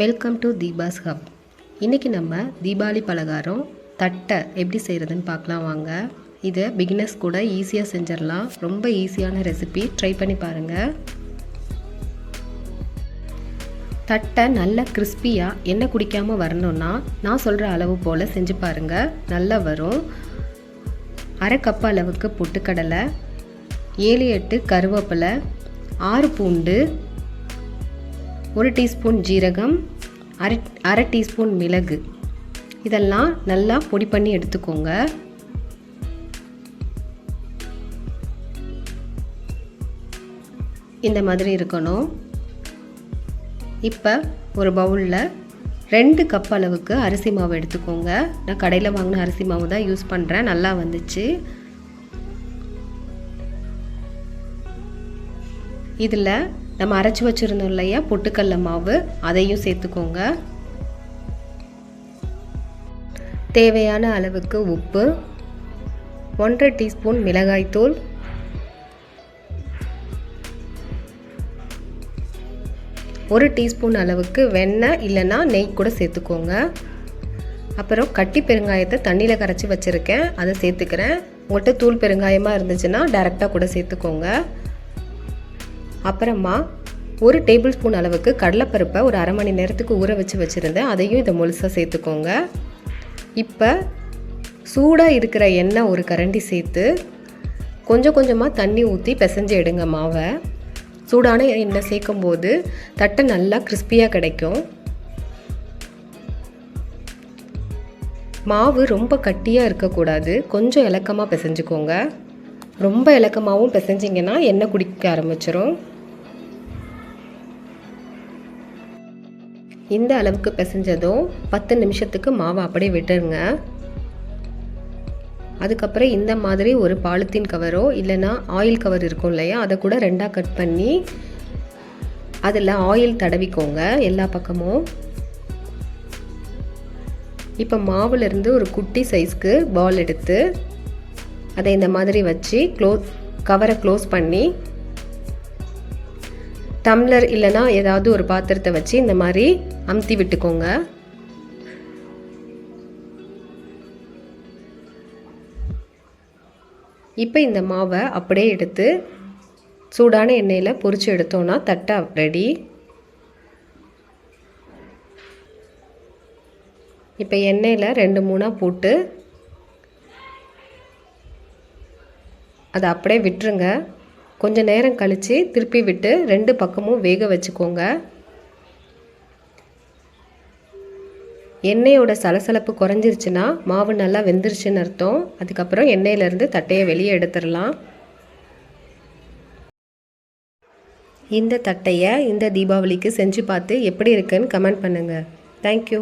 Welcome to Deepa's hub இன்றைக்கி நம்ம தீபாவளி பலகாரம் தட்டை எப்படி செய்கிறதுன்னு பார்க்கலாம் வாங்க. இதை பிகினர்ஸ் கூட ஈஸியாக செஞ்சிடலாம். ரொம்ப ஈஸியான ரெசிபி ட்ரை பண்ணி பாருங்கள் தட்டை நல்லா கிறிஸ்பியாக எண்ணெய் குடிக்காமல் வரணும்னா நான் சொல்கிற அளவு போல் செஞ்சு பாருங்கள் நல்லா வரும். அரை கப் அளவுக்கு பொட்டுக்கடலை ஏழு எட்டு கருவேப்பிலை ஆறு பூண்டு ஒரு டீஸ்பூன் ஜீரகம் அரை அரை டீஸ்பூன் மிளகு. இதெல்லாம் நல்லா பொடி பண்ணி எடுத்துக்கோங்க. இந்த மாதிரி இருக்கணும். இப்போ ஒரு பவுலில் ரெண்டு கப் அளவுக்கு அரிசி மாவு எடுத்துக்கோங்க. நான் கடையில் வாங்கின அரிசி மாவு தான் யூஸ் பண்ணுறேன் நல்லா வந்துச்சு. இதில் நம்ம அரைச்சி வச்சுருந்தோம் இல்லையா பொட்டுக்கடல மாவு அதையும் சேர்த்துக்கோங்க. தேவையான அளவுக்கு உப்பு ஒன்றரை டீஸ்பூன் மிளகாய்த்தூள் ஒரு டீஸ்பூன் அளவுக்கு வெண்ணெய் இல்லைன்னா நெய் கூட சேர்த்துக்கோங்க. அப்புறம் கட்டி பெருங்காயத்தை தண்ணியில் கரைச்சி வச்சுருக்கேன் அதை சேர்த்துக்கிறேன். உங்கள்கிட்ட தூள் பெருங்காயமாக இருந்துச்சுன்னா டேரெக்டாக கூட சேர்த்துக்கோங்க. அப்புறமா ஒரு டேபிள் ஸ்பூன் அளவுக்கு கடலைப்பருப்பை ஒரு அரை மணி நேரத்துக்கு ஊற வச்சு வச்சுருந்தேன். அதையும் இதை முழுசாக சேர்த்துக்கோங்க. இப்போ சூடாக இருக்கிற எண்ணெய் ஒரு கரண்டி சேர்த்து கொஞ்சம் கொஞ்சமாக தண்ணி ஊற்றி பிசைஞ்சு எடுங்க மாவை. சூடான எண்ணெய் சேர்க்கும் போது தட்டை நல்லா கிறிஸ்பியாக கிடைக்கும். மாவு ரொம்ப கட்டியாக இருக்கக்கூடாது. கொஞ்சம் இலக்கமாக பிசைஞ்சுக்கோங்க. ரொம்ப இலக்கமாகவும் பிசைஞ்சிங்கன்னா எண்ணெய் குடிக்க ஆரம்பிச்சிரும். இந்த அளவுக்கு பிசைஞ்சதும் பத்து நிமிஷத்துக்கு மாவை அப்படியே விட்டுருங்க. அதுக்கப்புறம் இந்த மாதிரி ஒரு பாலித்தீன் கவரோ இல்லைன்னா ஆயில் கவர் இருக்கும் இல்லையா அதை கூட ரெண்டாக கட் பண்ணி அதில் ஆயில் தடவிக்கோங்க எல்லா பக்கமும். இப்போ மாவுலேருந்து ஒரு குட்டி சைஸ்க்கு பால் எடுத்து அதை இந்த மாதிரி வச்சு க்ளோஸ் கவரை க்ளோஸ் பண்ணி டம்ளர் இல்லைன்னா ஏதாவது ஒரு பாத்திரத்தை வச்சு இந்த மாதிரி அமுத்தி விட்டுக்கோங்க. இப்போ இந்த மாவை அப்படியே எடுத்து சூடான எண்ணெயில் பொரித்து எடுத்தோன்னா தட்டை ரெடி இப்போ எண்ணெயில் ரெண்டு மூணாக போட்டு அதை அப்படியே விட்டுருங்க. கொஞ்சம் நேரம் கழித்து திருப்பி விட்டு ரெண்டு பக்கமும் வேக வச்சுக்கோங்க. எண்ணெயோட சலசலப்பு குறைஞ்சிருச்சுன்னா மாவு நல்லா வெந்துருச்சுன்னு அர்த்தம். அதுக்கப்புறம் எண்ணெயிலேருந்து தட்டையை வெளியே எடுத்துடலாம். இந்த தட்டையை இந்த தீபாவளிக்கு செஞ்சு பார்த்து எப்படி இருக்குன்னு கமெண்ட் பண்ணுங்கள் தேங்க்யூ